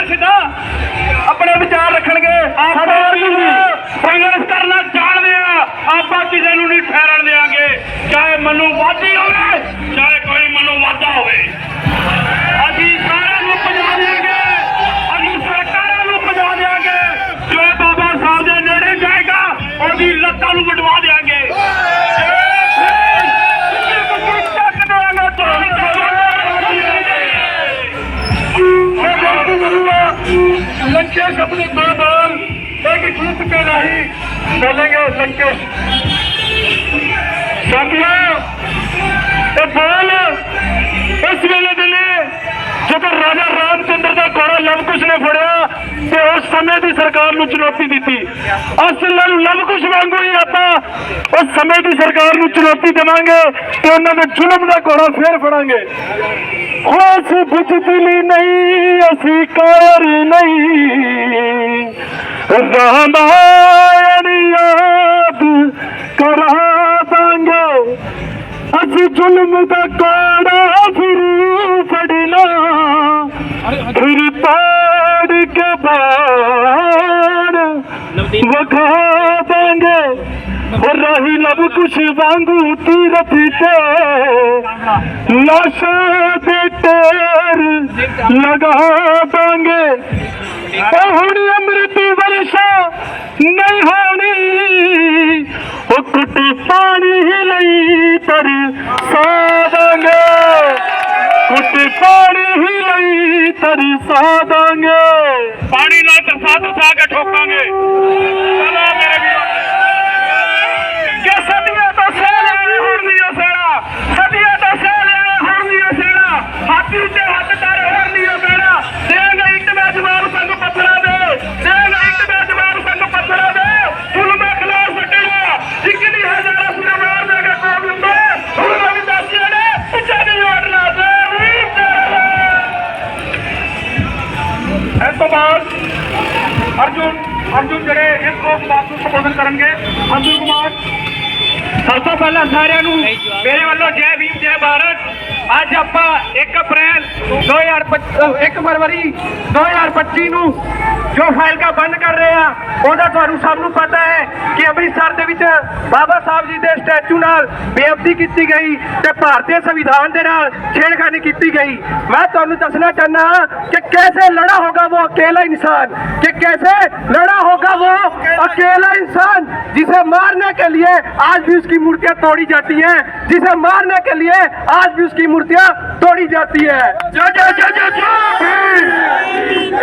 ਸੰਘਰਸ਼ ਦਾ ਆਪਣੇ ਵਿਚਾਰ ਰੱਖਣਗੇ। ਆਪਾਂ ਵੀ ਸੰਘਰਸ਼ ਕਰਨਾ ਜਾਣਦੇ ਆ। ਆਪਾਂ ਕਿਸੇ ਨੂੰ ਨਹੀਂ ਠਹਿਰਣ ਦੇਾਂਗੇ ਚਾਹੇ ਮਨੂਵਾਦੀ ਹੋਵੇ ਚਾਹੇ ਕੋਈ ਮਨੂਵਾਦਾ ਹੋਵੇ। लंकेश अपने दो बॉल एक जीत पे नहीं चलेंगे लंकेश ਸਾਥੀਓ ਇਹ ਬੋਲ ਇਸ ਵੇਲੇ ਦੇ ਲਈ ਜਦੋਂ ਰਾਜਾ ਰਾਮਚੰਦਰ ਦਾ ਘੋੜਾ ਲਵਕੁਸ਼ ਨੇ ਫੜਿਆ ਤੇ ਉਸ ਸਮੇਂ ਦੀ ਸਰਕਾਰ ਨੂੰ ਚੁਣੌਤੀ ਦਿੱਤੀ ਅਸਲ ਨੂੰ ਲਵਕੁਸ਼ ਵਾਂਗੂ ਹੀ ਆਪਾਂ ਉਸ ਸਮੇਂ ਦੀ ਸਰਕਾਰ ਨੂੰ ਚੁਣੌਤੀ ਦੇਵਾਂਗੇ ਤੇ ਉਹਨਾਂ ਦੇ ਜ਼ੁਲਮ ਦਾ ਘੋੜਾ ਫੇਰ ਫੜਾਂਗੇ न असीं याद करा करागे अस ज़ुल्म का काड़ा फिर छॾण फिर पघार ਰਾਹੀ ਲਬ ਕੁਛ ਵਾਂਗੂ ਤੀਰਥ ਤੇ। ਲਾਸ਼ਾਂ ਦੇ ਟੇਰ ਲਗਾ ਦਾਂਗੇ। ਹੁਣ ਅੰਮ੍ਰਿਤ ਵਰਸ਼ਾ ਨਹੀਂ ਹੋਣੀ। ਉਹ ਕੁੱਟੀ ਪਾਣੀ ਹੀ ਲਈ ਤਰ ਸਾਦਾਂਗੇ ਕੁੱਟੀ ਪਾਣੀ ਹੀ ਲਈ ਤਰ ਸਾਦਾਂਗੇ ਪਾਣੀ ਨਾਲ ਤਰਸਾ ਤਰਸਾ ਕੇ ਠੋਕਾਂਗੇ। ਅਰਜੁਨ ਅਰਜੁਨ ਜਿਹੜੇ ਇਸ ਕੋਸ ਨੂੰ ਸੰਬੋਧਨ ਕਰਨਗੇ, ਅਰਜੁਨ ਕੁਮਾਰ, ਸਭ ਤੋਂ ਪਹਿਲਾਂ ਸਾਰਿਆਂ ਨੂੰ ਮੇਰੇ ਵੱਲੋਂ ਜੈ ਭੀਮ, ਜੈ ਭਾਰਤ। ਅੱਜ ਆਪਾਂ 1 ਅਪ੍ਰੈਲ 2025 1 ਫਰਵਰੀ 2025 ਨੂੰ ਜੋ ਫਾਈਲਕਾ ਬੰਦ ਕਰ ਰਹੇ ਆ ਉਹਦਾ ਤੁਹਾਨੂੰ ਸਭ ਨੂੰ ਪਤਾ ਹੈ ਕਿ ਅੰਮ੍ਰਿਤਸਰ ਦੇ ਵਿੱਚ ਬਾਬਾ ਸਾਹਿਬ ਜੀ ਦੇ ਸਟੈਚੂ ਨਾਲ ਬੇਅਦਬੀ ਕੀਤੀ ਗਈ ਤੇ ਭਾਰਤੀ ਸੰਵਿਧਾਨ ਦੇ ਨਾਲ ਛੇੜਖਾਨੀ ਕੀਤੀ ਗਈ मैं ਤੁਹਾਨੂੰ ਦੱਸਣਾ ਚਾਹਨਾ कि कैसे लड़ा होगा वो अकेला इंसान कि कैसे लड़ा होगा वो अकेला इंसान जिसे मारने के लिए आज भी उसकी मूर्तियां तोड़ी जाती हैं जिसे मारने के लिए आज भी उसकी मूर्तियां तोड़ी जाती है जय जय जय जय जय भीम।